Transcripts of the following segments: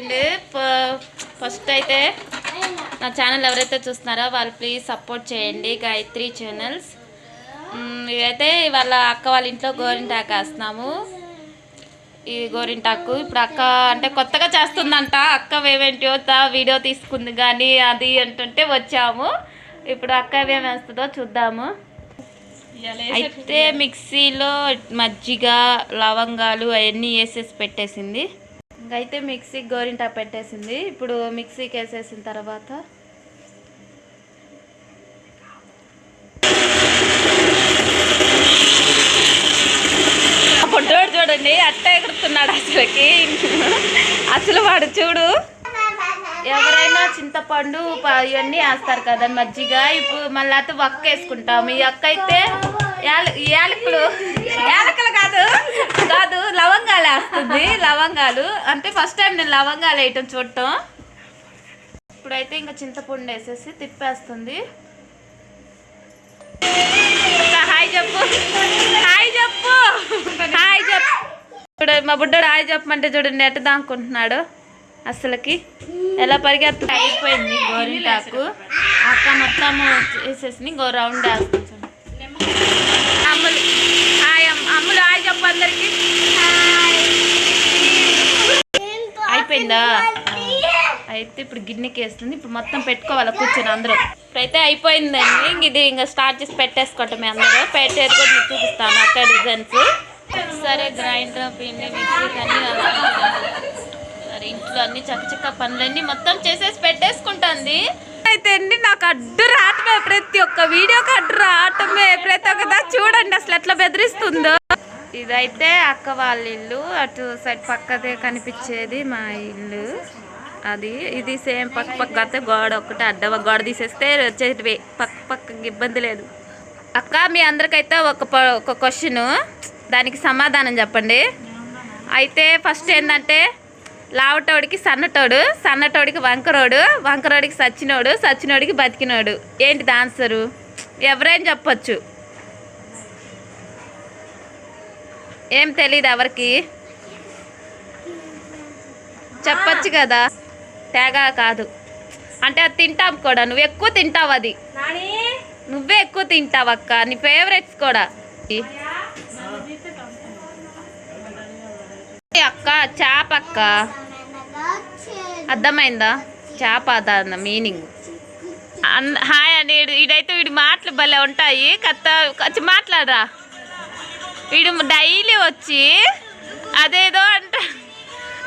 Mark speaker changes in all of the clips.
Speaker 1: అండి ఫస్ట్ అయితే నా ఛానల్ ఎవరైతే చూస్తున్నారో వాళ్ళు ప్లీజ్ సపోర్ట్ చేయండి గాయత్రి ఛానల్స్. మ్, ఇదైతే వాళ్ళ అక్క వాళ్ళ ఇంట్లో గోరింటాకు వేస్తున్నాము. ఈ గోరింటాకు ఇప్పుడు అక్క అంటే కొత్తగా చేస్తుందంట. అక్క ఏమేంటో వీడియో తీసుకుంది కానీ అది అంటుంటే వచ్చాము. ఇప్పుడు అక్క ఏమేమి వేస్తుందో చూద్దాము. అయితే మిక్సీలో మజ్జిగ లవంగాలు అవన్నీ వేసేసి పెట్టేసింది. అయితే మిక్సీ గోరింటా పెట్టేసింది. ఇప్పుడు మిక్సీకి వేసేసిన తర్వాత ఆ పొట్టోడు చూడండి అట్ట ఎగురుతున్నాడు అసలుకి. అసలు వాడు చూడు. ఎవరైనా చింతపండు ఇవన్నీ వేస్తారు కదా మజ్జిగ. ఇప్పుడు మళ్ళీ అయితే వక్క వేసుకుంటాం ఈ అక్క అయితే యాల- యాలకులు యాలకులు కాదు కాదు లవంగాలు వేస్తుంది లవంగాలు అంటే ఫస్ట్ టైం నేను లవంగాలు వేయటం చూడటం. ఇప్పుడైతే ఇంకా చింతపండు వేసేసి తిప్పేస్తుంది. హాయ్ చెప్పు. హాయ్ చెప్పు. హాయ్ చెప్పు. ఇప్పుడు మా బుడ్డోడు హాయ్ చెప్పమంటే చూడండి ఎట్ట దాక్కుంటున్నాడు అసలుకి. ఎలా పరిగెత్తు అయిపోయింది గోరింటాకు. అక్క మొత్తం వేసేసి ఇంకో రౌండ్ వేస్తుంది. అమ్ములు. హాయ్ అమ్ములు హాయ్ చెప్పు. అయిపోయిందా? అయితే ఇప్పుడు గిన్నెకి వేస్తుంది ఇప్పుడు మొత్తం పెట్టుకోవాలి కూర్చొని అందరూ. ఇప్పుడైతే అయిపోయిందండి. ఇంక ఇది ఇంకా స్టార్ట్ చేసి పెట్టేసుకోవటమే అందరూ. పెట్టేది కూడా మీకు చూపిస్తాను అక్కడ డిజైన్స్. సరే గ్రైండర్ పిండి మిక్సీ అన్నీ సరే ఇంట్లో అన్ని చక్క చక్క పనులన్నీ మొత్తం చేసేసి పెట్టేసుకుంటుంది. అయితే అండి నాకు అడ్డు రావటమే. ప్రతి ఒక్క వీడియోకి అడ్డు రావటమే. ప్రతి ఒక్కదా చూడండి అసలు ఎట్లా బెదిరిస్తుందో. ఇదైతే అక్క వాళ్ళ ఇల్లు. అటు సైడ్ పక్కదే కనిపించేది మా ఇల్లు. అది ఇది సేమ్ పక్క పక్క అయితే గోడ ఒకటి అడ్డ గోడ తీసేస్తే వచ్చేటివి. పక్క పక్కకి ఇబ్బంది లేదు. అక్క మీ అందరికైతే ఒక ఒక క్వశ్చన్ దానికి సమాధానం చెప్పండి. అయితే ఫస్ట్ ఏంటంటే లావటోడికి సన్నటోడు సన్నటోడికి వంకరోడు వంకరోడికి సచ్చినోడు సచ్చినోడికి బతికినోడు. ఏంటిది ఆన్సరు ఎవరైనా చెప్పొచ్చు. ఏం తెలీదు ఎవరికి? చెప్పొచ్చు కదా. తేగా కాదు. అంటే అది తింటాం కూడా. నువ్వు ఎక్కువ తింటావు అది. నువ్వే ఎక్కువ తింటావు అక్క. నీ ఫేవరెట్స్ కూడా. అక్క చేప అక్క. అర్థమైందా? చేప అద మీనింగ్. హాయ్ అని ఈడైతే వీడి మాటలు భలే ఉంటాయి. కత్త వచ్చి మాట్లాడరా? వీడు డైలీ వచ్చి అదేదో అంట.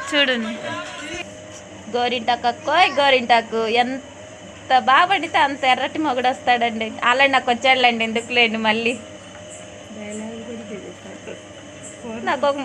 Speaker 1: చూడండి. గోరింటాకు అక్కోయ్ గోరింటాకు. ఎంత బాగా పండితే అంత ఎర్రటి మొగుడు వస్తాడండి. అలా నాకు వచ్చాడులేండి ఎందుకులేండి మళ్ళీ? నాకు ఒక